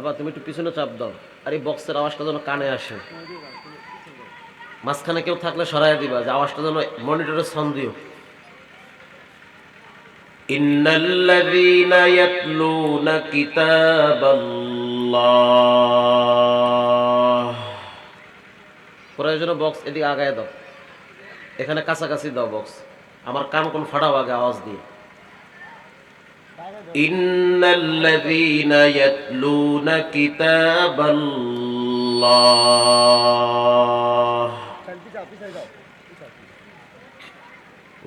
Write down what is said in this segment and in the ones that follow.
বাবা তুমি একটু পিছনে চাপ দাও আর এই বক্সের আওয়াজটা যেন কানে আসে মাঝখানে কেউ থাকলে সরাই দিবা যে আওয়াজটা যেন মনিটরে সন দিও إن الذين يتلون كتاب الله প্রয়োজনে বক্স এদিকে আগায় দাও এখানে কাছাকাছি দাও বক্স আমার কান কোন ফাটাও আগে আওয়াজ দিয়ে إن الذين يتلون كتاب الله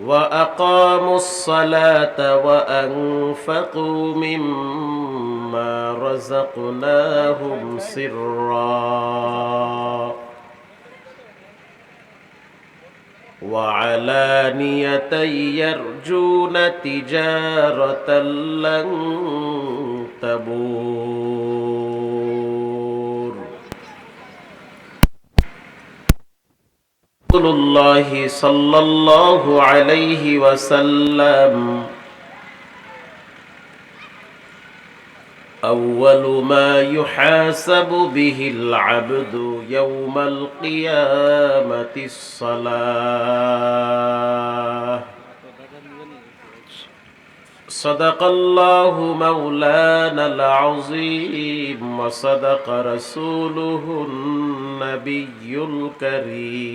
وأقاموا الصلاة وأنفقوا مما رزقناهم سرا وعلانية يرجون تجارة لن تبور رسول الله صلى الله عليه وسلم أول ما يحاسب به العبد يوم القيامة الصلاة. صدق الله مولانا العظيم وصدق رسوله النبي الكريم.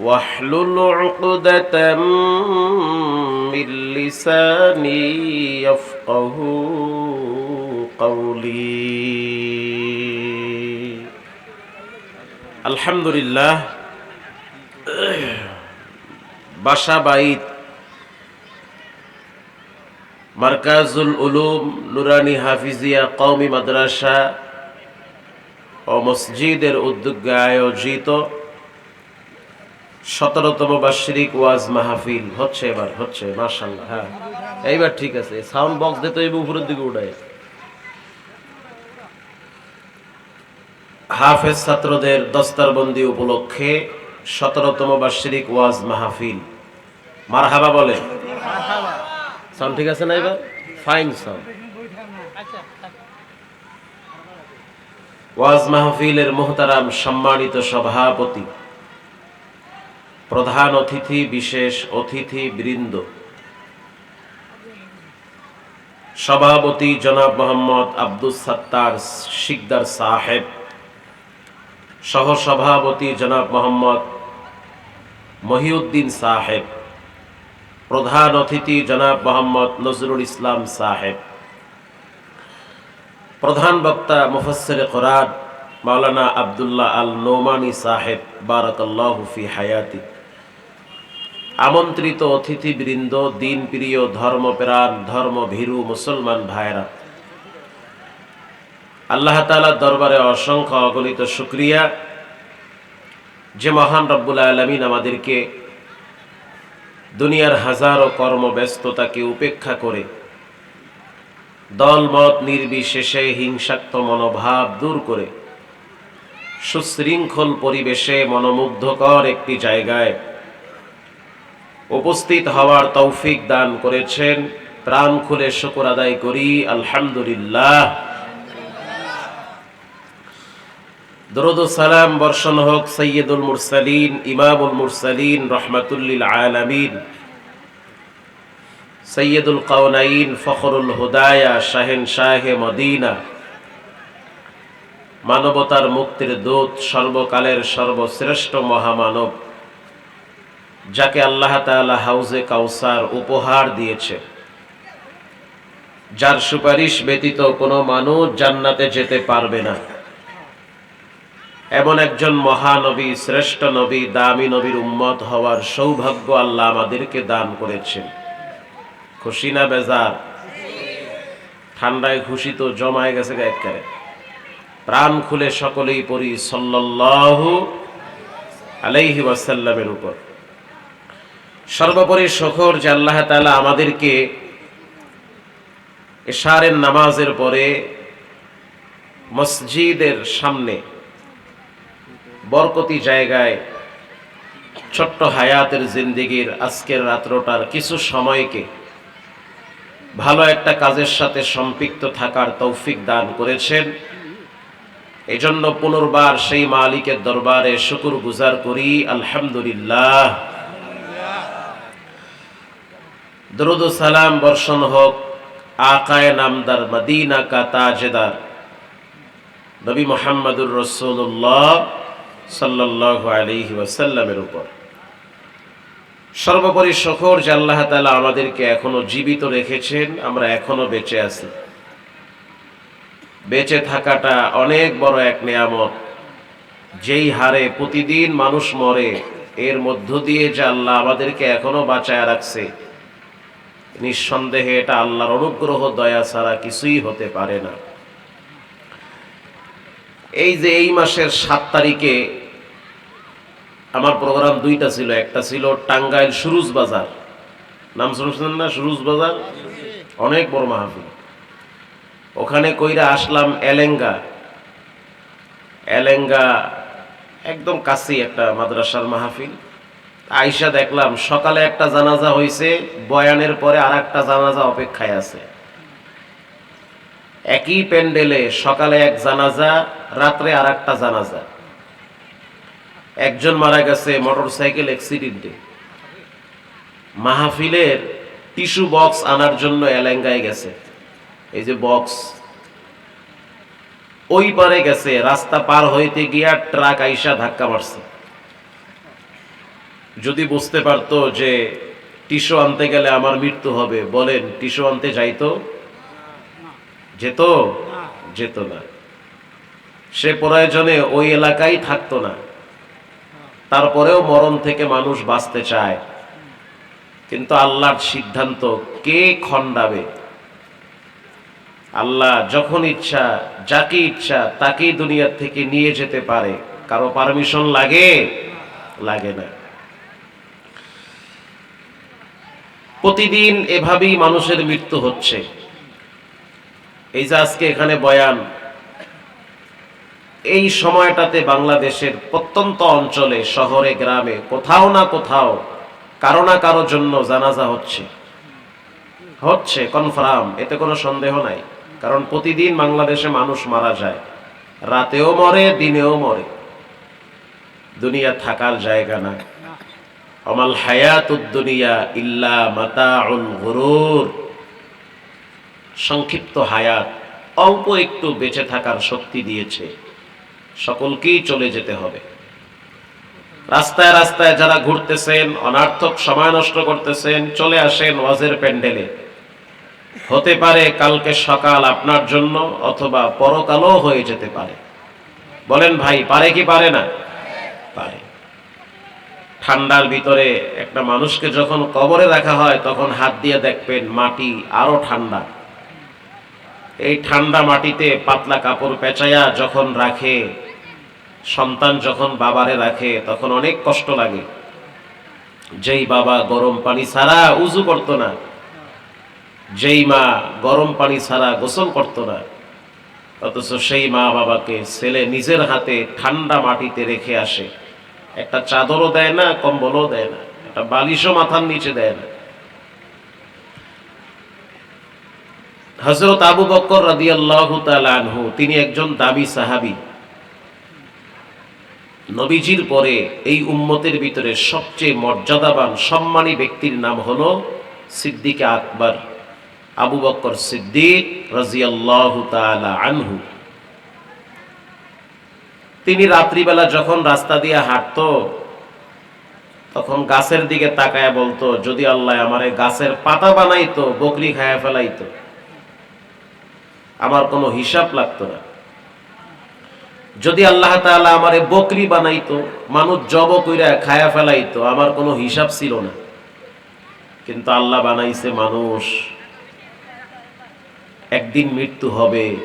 واحلل عقدة من لساني يفقه قولي الحمد لله বাসা বাইত মার্কাজুল উলুম নুরানি হাফিজিয়া কওমি মাদ্রাসা ও মসজিদের উদ্যোগে আয়োজিত সতেরোতম বার্ষিক ওয়াজ মাহফিল। হচ্ছে এবার, হচ্ছে মার্শাল্লাহ হ্যাঁ। এইবার ঠিক আছে সাউন্ড বক্স দিতে এই উপরের দিকে উঠায়। হাফেজ ছাত্রদের দস্তারবন্দি উপলক্ষে সতেরোতম বার্ষিক ওয়াজ মাহফিল। মারহাবা বলে। সাউন্ড ঠিক আছে না এবার? ফাইন সাউন্ড ওয়াজ মাহফিলের মোহতারাম সম্মানিত সভাপতি। প্রধান অতিথি, বিশেষ অতিথি বৃন্দ। সভাপতি জনাব মোহাম্মদ আব্দুল সত্তার শিকদার সাহেব। সহসভাপতি জনাব মোহাম্মদ মহিউদ্দিন সাহেব। প্রধান অতিথি জনাব মোহাম্মদ নজরুল ইসলাম সাহেব। প্রধান বক্তা মুফসরে কোরআন মাওলানা আবদুল্লাহ আল নোমানি সাহেব, বারাকাল্লাহ ফি হায়াতি। আমন্ত্রিত অতিথিবৃন্দ দিন প্রিয় ধর্মপ্রাণ, ধর্মভীরু মুসলমান ভাইরা আল্লাহ তালার দরবারে অসংখ্য অগণিত শুক্রিয়া। যে মহান রব্বুল আলমিন আমাদেরকে দুনিয়ার হাজারো কর্মব্যস্ততাকে উপেক্ষা করে দলমত নির্বিশেষে হিংসাত্ম মনোভাব দূর করে সুশৃঙ্খল পরিবেশে মনোমুগ্ধকর একটি জায়গায় উপস্থিত হওয়ার তৌফিক দান করেছেন। প্রাণ খুলে শুকর আদায় করি, আলহামদুলিল্লাহ। দরুদ সালাম বর্ষণ হোক সৈয়দুল মুরসালিন, ইমামুল মুরসালিন, রহমাতুল্লিল আলামিন। সৈয়দুল কাউনাইন ফখরুল হুদায়া, শাহেন শাহে মদিনা। মানবতার মুক্তির দূত, সর্বকালের সর্বশ্রেষ্ঠ মহামানব। যাকে আল্লাহ তাআলা হাউজে কাউসার উপহার দিয়েছে। যার সুপারিশ ব্যতীত কোনো মানুষ জান্নাতে যেতে পারবে না। এমন একজন মহানবী, শ্রেষ্ঠ নবী, দামি নবীর উম্মত হওয়ার সৌভাগ্য আল্লাহ আমাদেরকে দান করেছেন। খুশি না বেজার? ঠান্ডায় খুশি তো জমায় গেছে একবারে প্রাণ খুলে সকলেই পড়ি সাল্লাল্লাহু আলাইহি ওয়াসাল্লামের উপর। সর্বোপরি শখর যে আল্লাহ তাআলা আমাদেরকে এশারের নামাজের পরে মসজিদের সামনে বরকতি জায়গায় ছোট্ট হায়াতের জিন্দিগির আজকের রাত্রটার কিছু সময়কে ভালো একটা কাজের সাথে সম্পৃক্ত থাকার তৌফিক দান করেছেন। এজন্য পুনর্বার সেই মালিকের দরবারে শুকুর গুজার করি। আলহামদুলিল্লাহ। দরুদ সালাম বর্ষণ হোক, আকায় নামদার মদিনা কা তাজেদার। নবী মোহাম্মদুর রসুল্লাহ সাল্লাহ আলহি ওয়াসাল্লামের উপর। সর্বোপরি শখর যে আল্লাহ তালা আমাদেরকে এখনও জীবিত রেখেছেন, আমরা এখনও বেঁচে আছি। বেঁচে থাকাটা অনেক বড় এক নিয়ামত। যেই হারে প্রতিদিন মানুষ মরে, এর মধ্য দিয়ে যে আল্লাহ আমাদেরকে এখনও বাঁচায় রাখছে নিঃসন্দেহে এটা আল্লাহর অনুগ্রহ, দয়া ছাড়া কিছুই হতে পারে না। এই যে এই মাসের সাত তারিখে আমার প্রোগ্রাম দুইটা ছিল, একটা ছিল টাঙ্গাইল সুরুজ বাজার। নাম শুনছেন না? সুরুজ বাজার? অনেক বড় মাহফিল। ওখানে কইরা আসলাম এলেঙ্গা। এলেঙ্গা একদম কাছেই একটা মাদ্রাসার মাহফিল। আইসা দেখলাম, সকালে একটা জানাজা হয়েছে বয়ানের পরে আর একটা জানাজা অপেক্ষায় আছে। একই প্যান্ডেলে সকালে এক জানাজা, রাত্রে আর একটা জানাজা। একজন মারা গেছে মোটর সাইকেল অ্যাক্সিডেন্টে। মাহফিলের টিস্যু বক্স আনার জন্য এলেঙ্গায় গেছে। এই যে বক্স, ওই পারে গেছে, রাস্তা পার হইতে গিয়া ট্রাক আইসা ধাক্কা মারছে। যদি বুঝতে পারতো যে টিস্যু আনতে গেলে আমার মৃত্যু হবে, বলেন, টিস্যু আনতে যাইতো? যেত? যেত না। সে প্রয়োজনে ওই এলাকায় থাকতো না। তারপরেও মরণ থেকে মানুষ বাঁচতে চায়। কিন্তু আল্লাহর সিদ্ধান্ত কে খণ্ডাবে? আল্লাহ যখন ইচ্ছা, যাকে ইচ্ছা, তাকেই দুনিয়ার থেকে নিয়ে যেতে পারে। কারও পারমিশন লাগে? লাগে না। প্রতিদিন এভাবেই মানুষের মৃত্যু হচ্ছে। এই যে আজকে এখানে বয়ান, এই সময়টাতে বাংলাদেশের প্রত্যন্ত অঞ্চলে, শহরে, গ্রামে, কোথাও না কোথাও, কারও না কারোর জন্য জানাজা হচ্ছে। হচ্ছে কনফার্ম এতে কোনো সন্দেহ নাই। কারণ প্রতিদিন বাংলাদেশে মানুষ মারা যায়। রাতেও মরে, দিনেও মরে। দুনিয়া থাকার জায়গা না। অমাল হায়াতুদ দুনিয়া ইল্লা মাতাউল গুরুর। সংক্ষিপ্ত হায়াত, অল্প একটু বেঁচে থাকার শক্তি দিয়েছে। সকলকেই চলে যেতে হবে। রাস্তায় রাস্তায় যারা ঘুরতেছেন, অনার্থক সময় নষ্ট করতেছেন, চলে আসেন ওয়াজের প্যান্ডেলে। হতে পারে কালকে সকাল আপনার জন্য অথবা পরকালও হয়ে যেতে পারে। বলেন ভাই, পারে কি পারে না? পারে। ঠান্ডার ভিতরে একটা মানুষকে যখন কবরে রাখা হয়, তখন হাত দিয়ে দেখবেন মাটি আরও ঠান্ডা। এই ঠান্ডা মাটিতে পাতলা কাপড় পেঁচাইয়া যখন রাখে, সন্তান যখন বাবারে রাখে, তখন অনেক কষ্ট লাগে। যেই বাবা গরম পানি ছাড়া উজু করতো না, যেই মা গরম পানি ছাড়া গোসল করতো না, অথচ সেই মা বাবাকে ছেলে নিজের হাতে ঠান্ডা মাটিতে রেখে আসে। একটা চাদরও দেয় না, কম্বলও দেয় না, একটা বালিশও মাথার নিচে দেয় না। হজরত আবু বকর রাদিয়াল্লাহু তাআলা আনহু, তিনি একজন দাবি সাহাবী। নবীজির পরে এই উম্মতের ভিতরে সবচেয়ে মর্যাদাবান, সম্মানী ব্যক্তির নাম হলো সিদ্দিক আকবর, আবু বকর সিদ্দিক রাজিয়াল্লাহু তাআলা আনহু। তিনি রাত্রিবেলা যখন রাস্তা দিয়ে হাঁটতো, তখন গাছের দিকে তাকায় বলতো, যদি আল্লাহ আমারে গাছের পাতা বানাইতো, বকরি খায়া ফেলাইতো, আমার কোনো হিসাব লাগতো না। যদি আল্লাহ তাআলা আমারে বকরি বানাইতো, মানুষ জব কইরা খায়া ফেলাইতো, আমার কোনো হিসাব ছিল না। কিন্তু আল্লাহ বানাইছে মানুষ, একদিন মৃত্যু হবে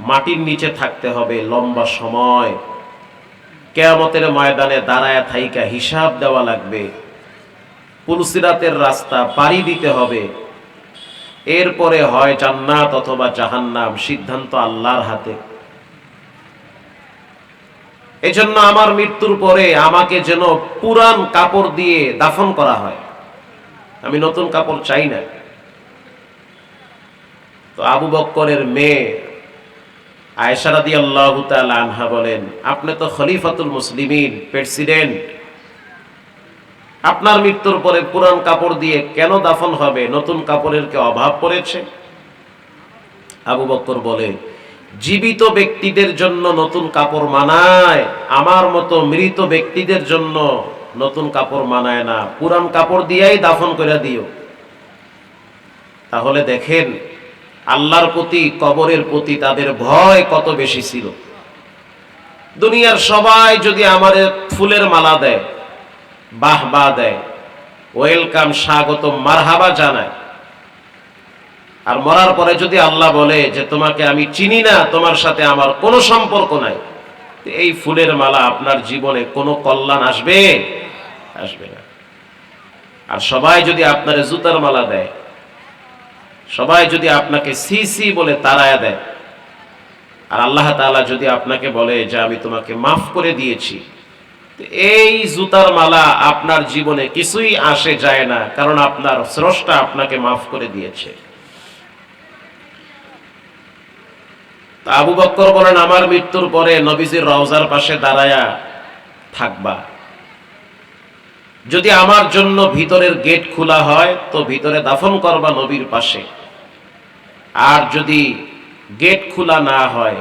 মাটির নিচে থাকতে হবে লম্বা সময়। কেয়ামতের ময়দানে দাঁড়ায় থাইকা হিসাব দেওয়া লাগবে। পুলসিরাতের রাস্তা পাড়ি দিতে হবে। এরপরে হয় জান্নাত অথবা জাহান্নাম, সিদ্ধান্ত আল্লাহর হাতে। এজন্য আমার মৃত্যুর পরে আমাকে যেন পুরান কাপড় দিয়ে দাফন করা হয়। আমি নতুন কাপড় চাই না। তো আবু বক্করের মেয়ে আয়সারাদি আল্লাহ আনহা বলেন, আপনি তো খলিফাতুল মুসলিমিন, প্রেসিডেন্ট। আপনার মৃত্যুর পরে পুরান কাপড় দিয়ে কেন দাফন হবে? নতুন কাপড়ের কে অভাব পড়েছে? আবু বক্কর বলে, জীবিত ব্যক্তিদের জন্য নতুন কাপড় মানায়, আমার মতো মৃত ব্যক্তিদের জন্য নতুন কাপড় মানায় না। পুরান কাপড় দিয়েই দাফন করে দিও। তাহলে দেখেন আল্লাহর প্রতি, কবরের প্রতি তাদের ভয় কত বেশি ছিল। দুনিয়ার সবাই যদি আমাদের ফুলের মালা দেয়, বাহ বা দেয়, ওয়েলকাম স্বাগত মারহাবা জানায়। আর মরার পরে যদি আল্লাহ বলে যে তোমাকে আমি চিনি না, তোমার সাথে আমার কোনো সম্পর্ক নাই এই ফুলের মালা আপনার জীবনে কোনো কল্যাণ আসবে? আসবে না। আর সবাই যদি আপনার জুতার মালা দেয় সবাই যদি আপনাকে সি সি বলে তাড়ায়া দেয়, আর আল্লাহ তাআলা যদি আপনাকে বলে যে আমি তোমাকে মাফ করে দিয়েছি এই জুতার মালা আপনার জীবনে কিছুই আসে যায় না, কারণ আপনার স্রষ্টা আপনাকে মাফ করে দিয়েছে। আবু বক্কর বলেন, আমার মৃত্যুর পরে নবীজির রওজার পাশে দাঁড়ায়া থাকবা। যদি আমার জন্য ভিতরের গেট খোলা হয়, তো ভিতরে দাফন করবা নবীর পাশে। আর যদি গেট খোলা না হয়,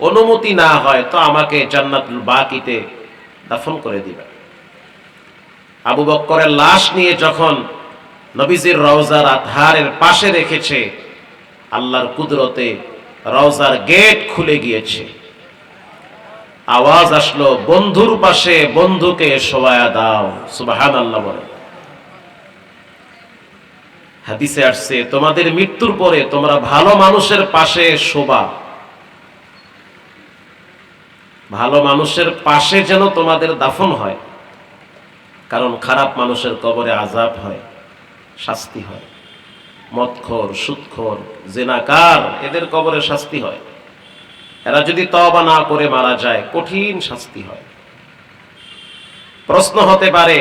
অনুমতি না হয়, তো আমাকে জান্নাতুল বাকিতে দাফন করে দিবে। আবু বক্করের লাশ নিয়ে যখন নবীজির রওজার আধারের পাশে রেখেছে, আল্লাহর কুদরতে রওজার গেট খুলে গিয়েছে। আওয়াজ আসলো, বন্ধুর পাশে বন্ধুকে শোয়া দাও। সুবাহান আল্লাহ বলে। হাদিসে আসছে, তোমাদের মৃত্যুর পরে তোমরা ভালো মানুষের পাশে শোবা ভালো মানুষের পাশে যেন তোমাদের দাফন হয়, কারণ খারাপ মানুষের কবরে আজাব হয়, শাস্তি হয়। মদখোর, সুদখোর, জেনাকার, এদের কবরে শাস্তি হয়। এরা যদি তবা না করে মারা যায়, কঠিন শাস্তি হয়। প্রশ্ন হতে পারে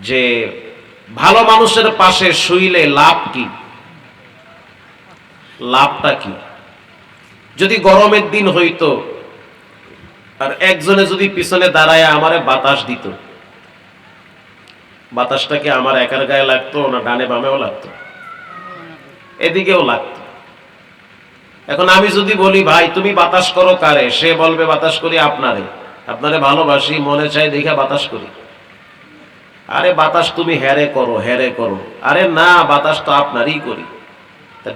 যে, ভালো মানুষের পাশে শুইলে লাভ কি? লাভটা কি? যদি গরমের দিন হইতো, আর একজনে যদি পিছনে দাঁড়ায় আমারে বাতাস দিত, বাতাসটা কি আমার একার গায়ে লাগতো না ডানে বামেও লাগতো? এদিকেও লাগতো। এখন আমি যদি বলি, ভাই, তুমি বাতাস করো কারে? সে বলবে, বাতাস করি আপনারে। আপনারে ভালোবাসি, মনে চাই দেখে বাতাস করি। আরে, বাতাস তুমি হেরে করো হেরে করো। আরে না, বাতাস তো আপনারই করি।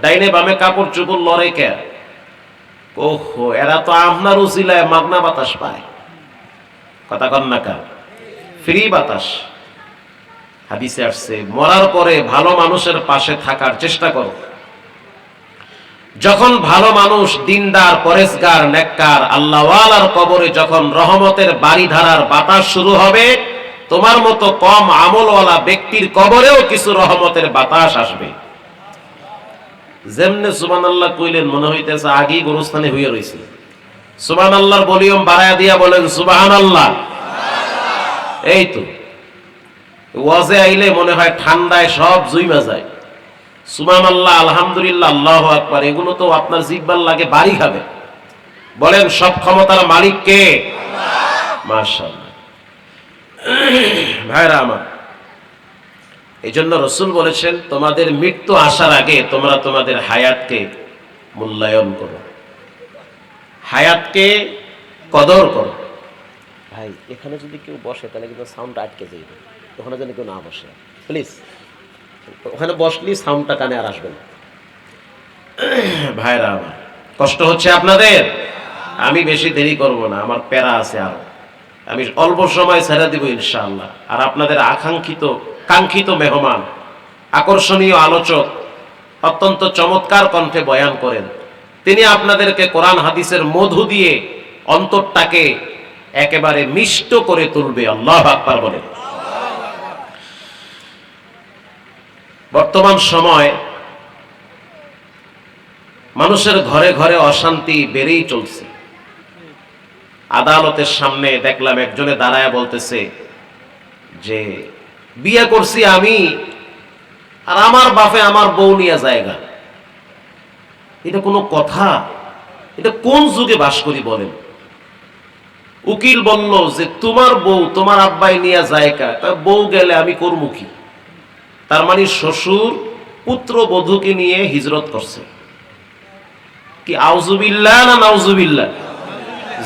ডাইনে বামে কাপড় চুপড় লড়ে কে? ওহো, এরা তো আপনার উচিলায় মাগনা বাতাস পায়। কথা কন না কা ফ্রি বাতাস। হাদিসে আসছে, মরার পরে ভালো মানুষের পাশে থাকার চেষ্টা করো। যখন ভালো মানুষ, দিনদার, পরেশগার, নেককার, আল্লাহওয়ালার কবরে যখন রহমতের বাড়ি ধারার বাতাস শুরু হবে, তোমার মতো কম আমলওয়ালা ব্যক্তির কবরেও কিছু রহমতের বাতাস আসবে। যেমনে সুবান আল্লাহ কইলেন, মনে হইতেছে আগেই গুরুস্থানে হইয়া রয়েছে সুবান আল্লাহর ভলিউম বাড়ায় দিয়া বলেন সুবাহান আল্লাহ এই তো। ওয়াজে আইলে মনে হয় ঠান্ডায় সব জুইমা যায়। সুবান আল্লাহ আলহামদুলিল্লাহ, আল্লাহ আকবার, এগুলো তো আপনার জিব্বার লাগে, বাড়ি খাবে। বলেন, সব ক্ষমতার মালিক কে? মাশাআল্লাহ। ভাইরা আমার এই জন্য রসুল বলেছেন, তোমাদের মৃত্যু আসার আগে তোমরা তোমাদের হায়াতকে মূল্যায়ন করো। হায়াতকে কদর করো। ভাই, এখানে যদি কেউ বসে, তাহলে কিন্তু সাউন্ডটা আটকে যাবে ওখানে যেন কেউ না বসে। প্লিজ ওখানে বসলেই সাউন্ডটা কানে আর আসবে না। ভাইরা আমার, কষ্ট হচ্ছে আপনাদের? আমি বেশি দেরি করব না, আমার প্যারা আছে আর। আমি অল্প সময় ছেড়ে দিব ইনশাআল্লাহ। আর আপনাদের আকাঙ্ক্ষিত, কাঙ্ক্ষিত মেহমান, আকর্ষণীয় আলোচক, অত্যন্ত চমৎকার কণ্ঠে বয়ান করেন। তিনি আপনাদেরকে কোরআন হাদিসের মধু দিয়ে অন্তরটাকে একেবারে মিষ্ট করে তুলবে, আল্লাহ আকবার বলে বর্তমান সময় মানুষের ঘরে ঘরে অশান্তি বেড়েই চলছে। আদালতের সামনে দেখলাম একজনে দাঁড়ায় বলতেছে যে, বিয়ে করছি আমি আর আমার বাপে আমার বউ নিয়ে জায়গা। এটা কোনো কথা? এটা কোন যুগে বাস করি বলেন? উকিল বলল যে, তোমার বউ, তোমার আব্বাই নিয়ে জায়গা, তা বউ গেলে আমি করব কি? তার মানে শ্বশুর পুত্র বধূকে নিয়ে হিজরত করছে। কি আউজুবিল্লাহ না নাউজুবিল্লাহ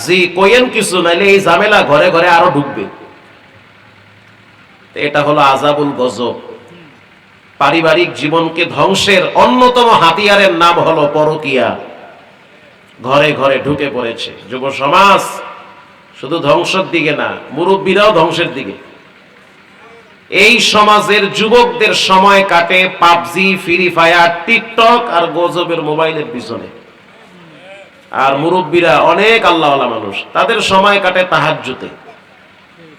জি কইেন কিছু, নাইলে এই ঝামেলা ঘরে ঘরে আরও ঢুকবে। এটা হলো আজাবুল গজব। পারিবারিক জীবনকে ধ্বংসের অন্যতম হাতিয়ারের নাম হলো পরকিয়া। ঘরে ঘরে ঢুকে পড়েছে। যুব সমাজ শুধু ধ্বংসের দিকে না, মুরব্বীরাও ধ্বংসের দিকে। এই সমাজের যুবকদের সময় কাটে পাবজি, ফ্রি ফায়ার, টিকটক আর গজবের মোবাইলের পিছনে। আর মুরব্বীরা অনেক আল্লাহওয়ালা মানুষ। তাদের সময় কাটে তাহাজ্জুতে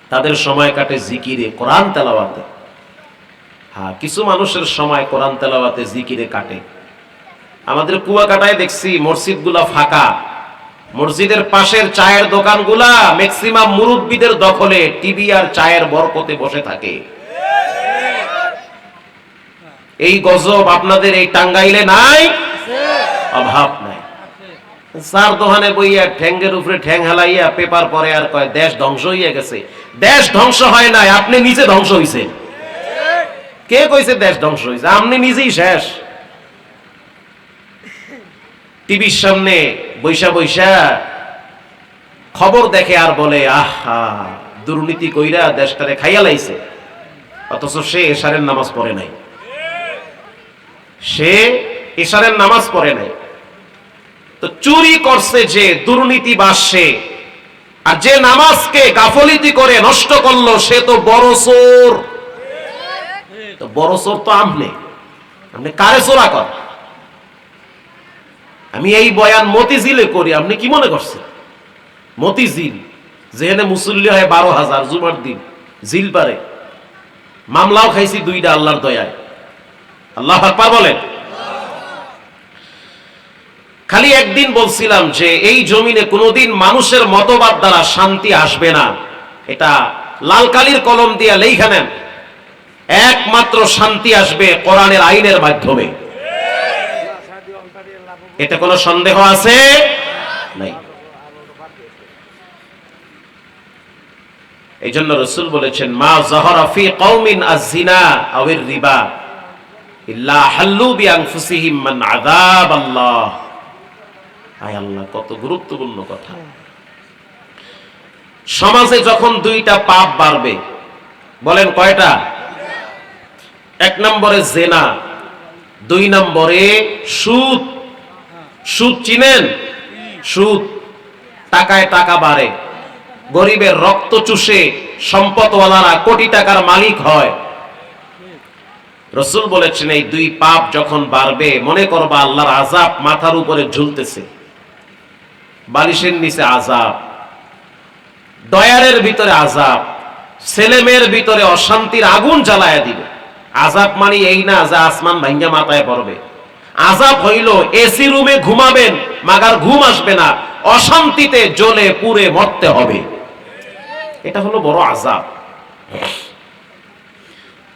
তাদের সময় কাটে জিকিরে, কোরআন তেলাওয়াতে। হ্যাঁ কিছু মানুষের সময় কোরআন তেলাওয়াতে জিকিরে কাটে। আমাদের কুয়াকাটায় দেখছি মসজিদগুলা ফাঁকা। মসজিদের পাশের চায়ের দোকানগুলা ম্যাক্সিমাম মুরব্বীদের দখলে, টিভি আর চায়ের বরকতে বসে থাকে। এই গজব আপনাদের এই টাঙ্গাইলে নাই? অভাব নাই। সার দোহানে বইয়া ঠ্যাঙ্গের উপরে ঠ্যাং হালাইয়া পেপার পরে আর কয় দেশ ধ্বংস হইয়া গেছে। দেশ ধ্বংস হয় নাই আপনি নিজে ধ্বংস হইছে কে কইছে দেশ ধ্বংস হইছে? আপনি নিজেই শেষ। টিভির সামনে বৈশা বৈশা খবর দেখে আর বলে আহা দুর্নীতি কইরা দেশটারে খাইয়া লাইছে। অথচ সে এশারের নামাজ পড়ে নাই। সে এশারের নামাজ পড়ে নাই। তো চুরি করছে যে দুর্নীতি বাসছে আর যে নামাজকে গাফলিতি করে নষ্ট করল, সে তো বড় চোর। তো বড় চোর তো আমনে। আপনি কারে চোরা কর? আমি এই বয়ান মতিঝিলে করি, আপনি কি মনে করছেন? মতিঝিল, যেখানে মুসল্লি হয় বারো হাজার, জুমার দিন জিল পারে। মামলাও খাইছি দুইটা আল্লাহর দয়ায়। আল্লাহ আকবার বলেন। খালি একদিন বলছিলাম যে এই জমিনে কোনোদিন মানুষের মতবাদ দ্বারা শান্তি আসবে না। এটা লাল কালির কলম দিয়ে লেখা নেন। একমাত্র শান্তি আসবে কোরআনের আইনের মাধ্যমে। এতে কোনো সন্দেহ আছে? নাই। এই জন্য রসুল বলেছেন, মা জহরা ফি কওমিন আজ-জিনা আওয়ার রিবা। কত গুরুত্বপূর্ণ কথা। সমাজে যখন দুইটা পাপ বাড়বে, বলেন কয়টা? এক নম্বরে জেনা, দুই নম্বরে সুদ। সুদ চিনেন? সুদ। টাকায় টাকা বাড়ে। গরিবের রক্ত চুষে সম্পদওয়ালারা কোটি টাকার মালিক হয়। রসুল বলেছেন, এই দুই পাপ যখন বাড়বে, মনে করবা আল্লাহর আজাব মাথার উপরে ঝুলতেছে। বালিশের নিচে আজাব দয়ারের ভিতরে আজাব ছেলে মেয়ের ভিতরে অশান্তির আগুন জ্বালায় দিবে। আজাব মানে এই না যে আসমান ভাঙ্গা মাথায় পড়বে। আজাব হইল এসি রুমে ঘুমাবেন, মাগার ঘুম আসবে না, অশান্তিতে জ্বলে পুড়ে মরতে হবে। এটা হলো বড় আজাব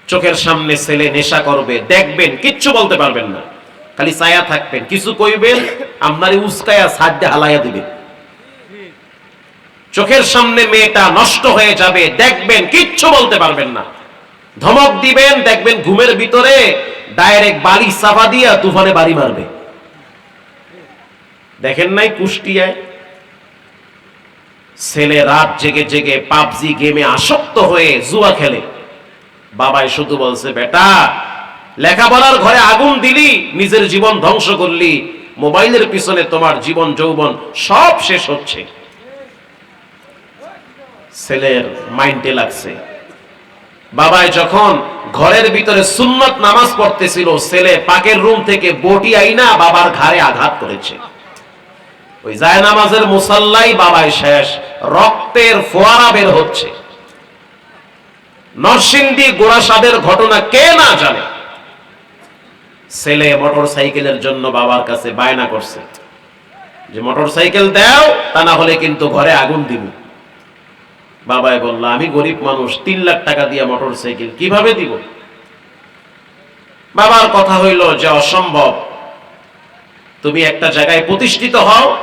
চোখের সামনে ছেলে নেশা করবে, দেখবেন, কিচ্ছু বলতে পারবেন না। খালি ছায়া থাকবেন, কিছু কইবেন, আপনার উস্কায়া সাহায্যে হালাইয়া দিবে। চোখের সামনে মেয়েটা নষ্ট হয়ে যাবে, দেখবেন, কিচ্ছু বলতে পারবেন না। ধমক দিবেন, দেখবেন, ঘুমের ভিতরে ডাইরেক্ট বাড়ি চাপা দিয়া তুফানে বাড়ি মারবে। দেখেন নাই কুষ্টিয়ায়? ছেলে রাত জেগে জেগে পাবজি গেমে আসক্ত হয়ে জুয়া খেলে। বাবাই শুধু বলছে, বেটা, লেখাপড়ার ঘরে আগুন দিলি, নিজের জীবন ধ্বংস করলি, মোবাইলের পিছনে তোমার জীবন যৌবন সব শেষ হচ্ছে। ছেলের মাইন্ডে লাগছে। বাবাই যখন ঘরের ভিতরে সুন্নত নামাজ পড়তেছিল, ছেলে পাকের রুম থেকে বটি আইনা বাবার ঘাড়ে আঘাত করেছে। ওই যায় নামাজের মুসাল্লাই বাবাই শেষ, রক্তের ফোয়ারা বের হচ্ছে। নরসিংদী গোড়াসাদের ঘটনা কে না জানে? ছেলে মোটর সাইকেলের জন্য বাবার কাছে বায়না করছে। যে মোটর সাইকেল দাও, তা না হলে কিন্তু ঘরে আগুন দিব। বাবাই বলল, আমি গরিব মানুষ, তিন লাখ টাকা দিয়ে মোটর সাইকেল কীভাবে দিব? বাবার কথা হইল যে, অসম্ভব। তুমি একটা জায়গায় প্রতিষ্ঠিত হও,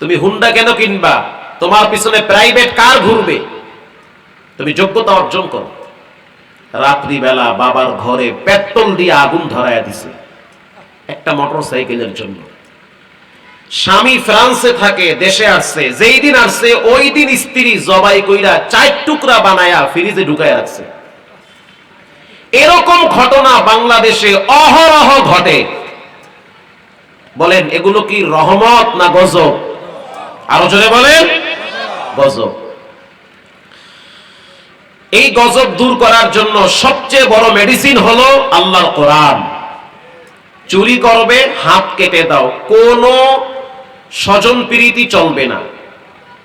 তুমি হুন্ডা কেন কিনবা? তোমার পিছনে প্রাইভেট কার ঘুরবে। তুমি যোগ্যতা অর্জন করো। রাত্রিবেলা বাবার ঘরে পেট্রোল দিয়ে আগুন ধরায়া দিছে। একটা মোটর সাইকেলের জন্য। স্বামী ফ্রান্সে থাকে, দেশে আসছে। যেই দিন আসছে, ওই দিন স্ত্রী জবাই কইরা চার টুকরা বানায়া ফ্রিজে ঢুকায় রাখছে। এরকম ঘটনা বাংলাদেশে অহরহ ঘটে। বলেন, এগুলো কি রহমত না গজব? আরও জোরে বলেন, গজব। এই গজব দূর করার জন্য সবচেয়ে বড় মেডিসিন হলো আল্লাহর কোরআন। চুরি করবে, হাত কেটে দাও। কোনো স্বজন প্রীতি চলবে না।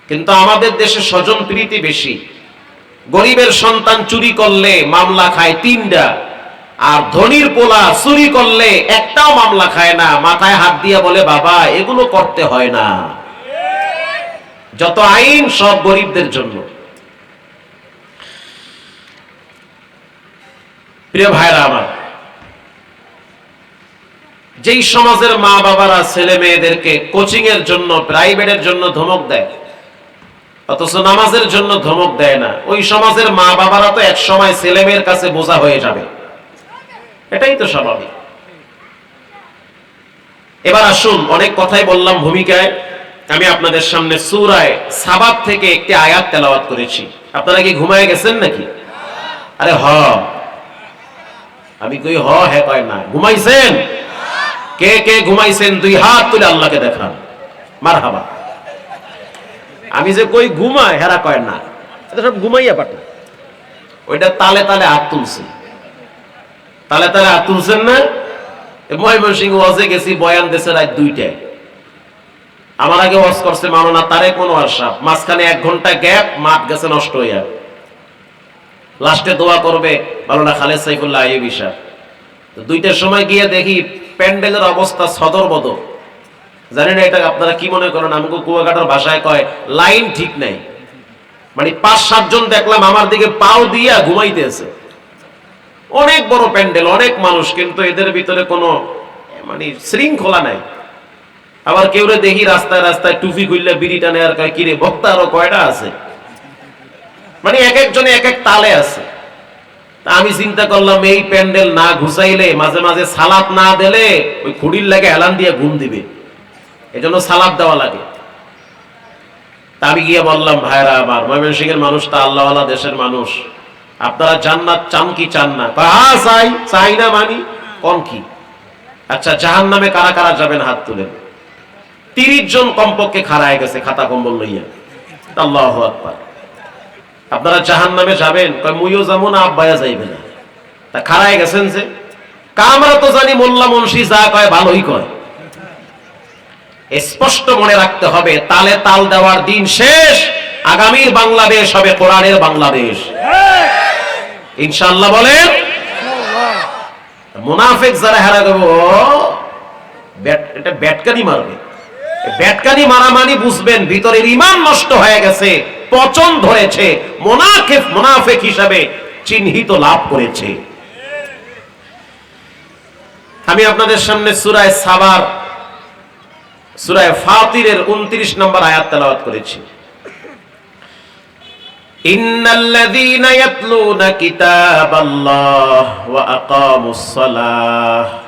কিন্তু আমাদের দেশে স্বজন প্রীতি বেশি। গরিবের সন্তান চুরি করলে মামলা খায় তিনটা, আর ধনির পোলা চুরি করলে একটাও মামলা খায় না। মাথায় হাত দিয়ে বলে, বাবা, এগুলো করতে হয় না। যত আইন, সব গরিবদের জন্য। প্রিয় ভাইরা আমার, যেই সমাজের মা বাবারা ছেলে মেয়েদেরকে কোচিং এর জন্য প্রাইভেটের জন্য ধমক দেয়, অথচ নামাজের জন্য ধমক দেয় না, ওই সমাজের মা বাবারা তো এক সময় ছেলে মেয়ের কাছে বোঝা হয়ে যাবে। এটাই তো স্বাভাবিক। এবার আসুন, অনেক কথাই বললাম ভূমিকায়, আমি আপনাদের সামনে সুরায় সাবাব থেকে একটি আয়াত তেলাওয়াত করেছি। আপনারা কি ঘুমায় গেছেন নাকি? আরে হ আমি কই, হ হ্যাঁ কয় না ঘুমাইছেন? কে কে ঘুমাইছেন? দুই হাত তুলে আল্লাহকে দেখান। মার হাবা আমি যে কই ঘুমায় হেরা কয় না। এটা সব ঘুমাইয়া পাঠে। ওইটা তালে তালে হাত তুলছে। তালে তালে হাত তুলছেন না? ময়মনসিংহ ওয়াজে গেছি, বয়ান দেশে রাত দুইটায়। আমার আগে ওয়াজ করছে মাওলানা তারে কোন ওয়ার্কশপ মাঝখানে এক ঘণ্টা গ্যাপ, মাঠ গেছে নষ্ট হইয়া। লাস্টে দোয়া করবে মাওলানা খালেদ সাইফুল্লাহ আইয়ুব ইশা তো দুইটার সময় গিয়ে দেখি প্যান্ডেলের অবস্থা সদর বদর। জানি না এটা আপনারা কি মনে করেন, আমাকে কুয়াকাটার ভাষায় কয়, লাইন ঠিক নাই। মানে পাঁচ সাতজন দেখলাম আমার দিকে পাও দিয়া ঘুমাইতেছে অনেক বড় প্যান্ডেল, অনেক মানুষ, কিন্তু এদের ভিতরে কোনো মানে শৃঙ্খলা নাই। আবার কেউ দেখি রাস্তায় রাস্তায় টুপি খুললে বিড়ি টানে আর কিরে, বক্তা আরও কয়টা আছে? মানে এক একজনে এক এক তালে আছে। আমি চিন্তা করলাম, এই প্যান্ডেল না ঘুষাইলে, মাঝে মাঝে সালাত না দিলে ওই খুঁড়ির লাগে এলান দিয়ে ঘুম দিবে। এজন্য সালাদ দেওয়া লাগে। আমি গিয়ে বললাম, ভাইরা আমার ময়মনসিংহ এর মানুষ তা আল্লাহওয়ালা দেশের মানুষ। আপনারা জান্নাত চান কি চান না? হ্যাঁ চাই। চাই না মানি কোন কি? আচ্ছা জাহান নামে কারা কারা যাবেন হাত তুলেন? তিরিশ জন কমপক্ষে খাড়ায় গেছে, খাতা কম্বল লইয়া। আল্লাহ আকবার। আপনারা জাহান নামে যাবেন মুইও যাব না আব্বায়া যাইবে না। তা খাড়ায় গেছেন যে আমরা তো জানি মোল্লা মুন্সি যা কয়, ভালোই কয়। স্পষ্ট মনে রাখতে হবে, তালে তাল দেওয়ার দিন শেষ, আগামীর বাংলাদেশ হবে কোরআনের বাংলাদেশ। ইনশাল্লাহ বলেন, মুনাফেক যারা হেরা দেব এটা ব্যাটকানি মারবে। ব্যাটকানি মারা মানে বুঝবেন, ভিতরের ইমান নষ্ট হয়ে গেছে। পচন ধরেছে মোনাফেক মোনাফেক হিসাবে চিহ্নিত লাভ করেছে। আমি আপনাদের সামনে সুরায় সাবার, সুরায় ফাতিরের উনত্রিশ নম্বর আয়াত তেলাওয়াত করেছি। ইন্নাল্লাযীന ইয়াতলুনা কিতাবাল্লাহ ওয়া আকামুস সালাহ।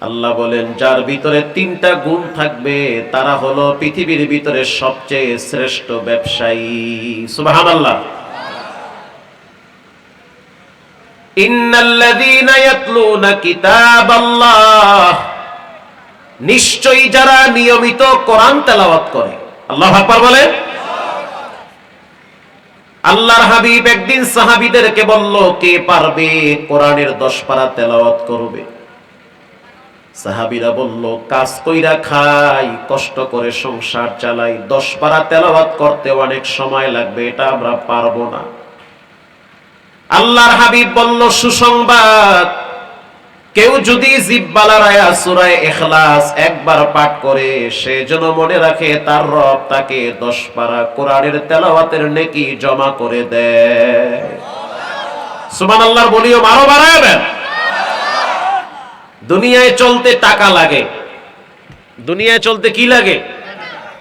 আল্লাহ বলেন, যার ভিতরে তিনটা গুণ থাকবে, তারা হলো পৃথিবীর ভিতরে সবচেয়ে শ্রেষ্ঠ ব্যবসায়ী। ইয়াতলুনা কিতাবাল্লাহ। নিশ্চয়ই যারা নিয়মিত কোরআন তেলাওয়াত করে। আল্লাহ বলে আল্লাহর হাবিব একদিন সাহাবীদেরকে বলল, কে পারবে কোরআনের দশ পারা তেলাওয়াত করবে? সাহাবীরা বলল, কাজ কইরা খাই, কষ্ট করে সংসার চালাই, দশ পারা তেলাওয়াত করতে অনেক সময় লাগবে, এটা আমরা পারব না। আল্লাহর হাবিব বলল, সুসংবাদ, কেউ যদি জিব্বালারায়া সুরায় এখলাস একবার পাঠ করে, সে যেন মনে রাখে তার রব তাকে দশ পারা কোরআনের তেলাওয়াতের নেকি জমা করে দেয়। সুমান আল্লাহর বলিও আরও বাড়াবেন দুনিয়ায় চলতে টাকা লাগে। দুনিয়ায় চলতে কি লাগে?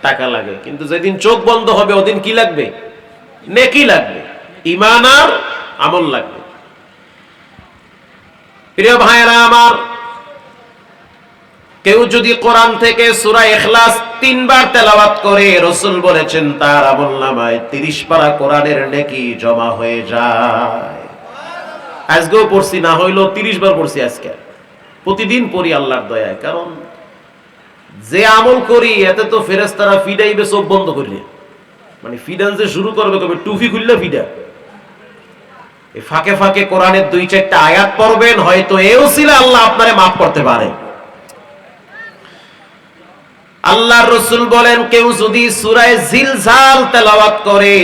টাকা লাগে। কিন্তু যেদিন চোখ বন্ধ হবে, ওদিন কি লাগবে? নেকি লাগবে। ইমান আর আমল লাগবে। প্রিয় ভাইয়েরা আমার, কেউ যদি কোরআন থেকে সূরা ইখলাস তিনবার তেলাওয়াত করে, রসুল বলেছেন, তার আমল নামায় তিরিশ পারা কোরআনের নেকি জমা হয়ে যায়। আজকেও পড়ছি, না হইল তিরিশ বার পড়ছি আজকে। প্রতিদিন পড়ি আল্লাহর দয়ায়, কারণ যে আমল করি, এতে তো ফেরেস্তারা ফিডাইবে চোখ বন্ধ করলে মানে ফিডান যে শুরু করবে কবে? টুফি খুললে ফিডা ফাঁকে ফাঁকে কোরআনের দুই চারটা আয়াত পড়বেন, হয়তো এও ছিল আল্লাহ আপনারে মাফ করতে পারে। আল্লাহর রসুল বলেন, কেউ যদি সুরায় জিলজাল তেলাওয়াত করে,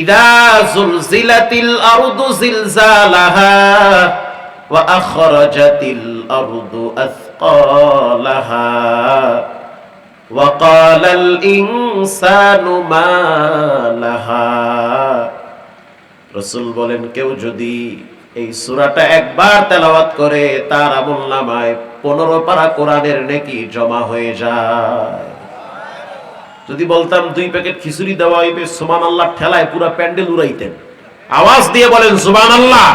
ইদা জুলজিলাতিল আরদু জিলজালাহা ওয়া আখরাজাতিল আরদু আথকালাহা وقال الإنسان ما لها রসুল বলেন কেউ যদি এই সুরাটা একবার তেলাওয়াত করে তার আমল নামায় পনেরো পারা কোরআনের নেকি জমা হয়ে যায় যদি বলতাম দুই প্যাকেট খিচুড়ি দেওয়া হইবে সুমান আল্লাহ ঠেলায় পুরো প্যান্ডেল উড়াইতেন আওয়াজ দিয়ে বলেন সুমান আল্লাহ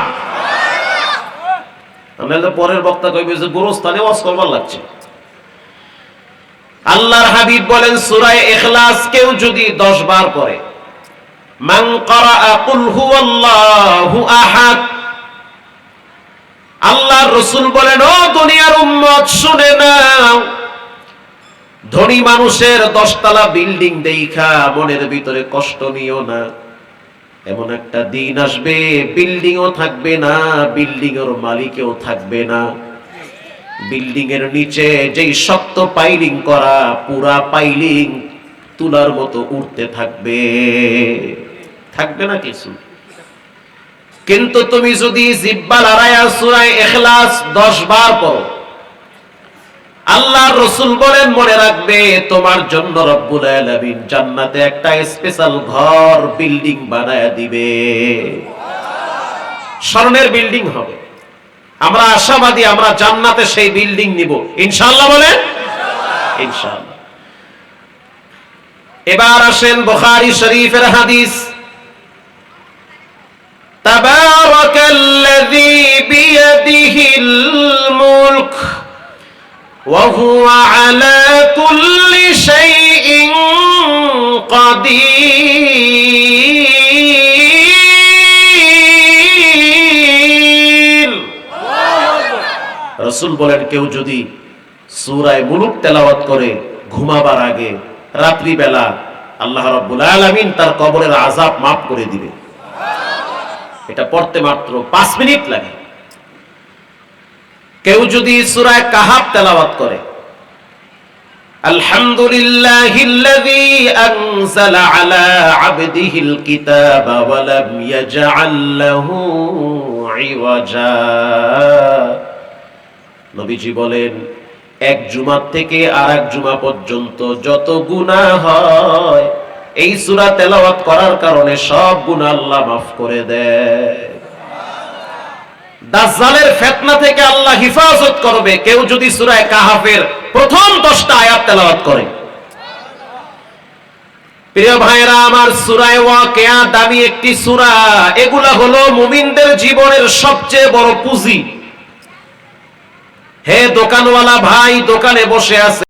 নাহলে পরের বক্তা কইবে যে গোরস্থানে ওয়াজ করবার লাগছে। আল্লাহর হাবিব বলেন, সূরায়ে ইখলাস কেউ যদি 10 বার মান ক্বারাআ কুল আহাদ, আল্লাহর বলেন, ও দুনিয়ার উম্মত, শুনে নাও, ধনী মানুষের দশতলা বিল্ডিং দেইখা, মনের ভিতরে কষ্ট নিও না। এমন একটা দিন আসবে, বিল্ডিংও থাকবে না বিল্ডিং এর মালিকেও থাকবে না। বিল্ডিং এর নিচে যেই শক্ত পাইলিং করা, পুরা পাইলিং তুলার মতো উঠতে থাকবে। থাকবে না কিছু। কিন্তু তুমি যদি জিব্বা লড়াইয়া সুরায় এখলাস দশ বার পড়ো আল্লাহ রসুল বলেন, মনে রাখবে, তোমার জন্য রব্বুল আলমিন জান্নাতে একটা স্পেশাল ঘর বিল্ডিং বানায় দিবে। স্বর্ণের বিল্ডিং হবে। আমরা আশাবাদী, আমরা জান্নাতে সেই বিল্ডিং নিব। ইনশাল্লাহ বলে ইনশাআল্লাহ। এবার আসেন বোখারি শরীফের হাদিস। তাবারাকাল্লাযী বিয়াদিহিল وهو على كل شيء قدير রসুল বলেন কেউ যদি সুরায় মুলুক তেলাওয়াত করে ঘুমাবার আগে রাত্রিবেলা আল্লাহ রাব্বুল আলামিন তার কবরের আযাব মাফ করে দিবে এটা পড়তে মাত্র পাঁচ মিনিট লাগে কেউ যদি সুরায় কাহাব তেলাওয়াত করে আলহামদুলিল্লাহিল্লাযী আনজালা আলা আবদিহিল ইওয়াজা। নবীজি বলেন, এক জুমা থেকে আর এক জুমা পর্যন্ত যত গুনাহ হয়, এই সূরা তেলাওয়াত করার কারণে সব গুনাহ আল্লাহ মাফ করে দেয়। দাজ্জালের ফিতনা থেকে আল্লাহ হিফাজত করবে। কেউ যদি সূরা কাহাফের প্রথম 10টা আয়াত তেলাওয়াত করে। প্রিয় ভাইরা আমার সূরায়ে ওয়াকিয়া দামি একটি সূরা। এগুলা হলো মুমিনদের জীবনের সবচেয়ে বড় পুঁজি। হে দোকানওয়ালা ভাই, দোকানে বসে আছে।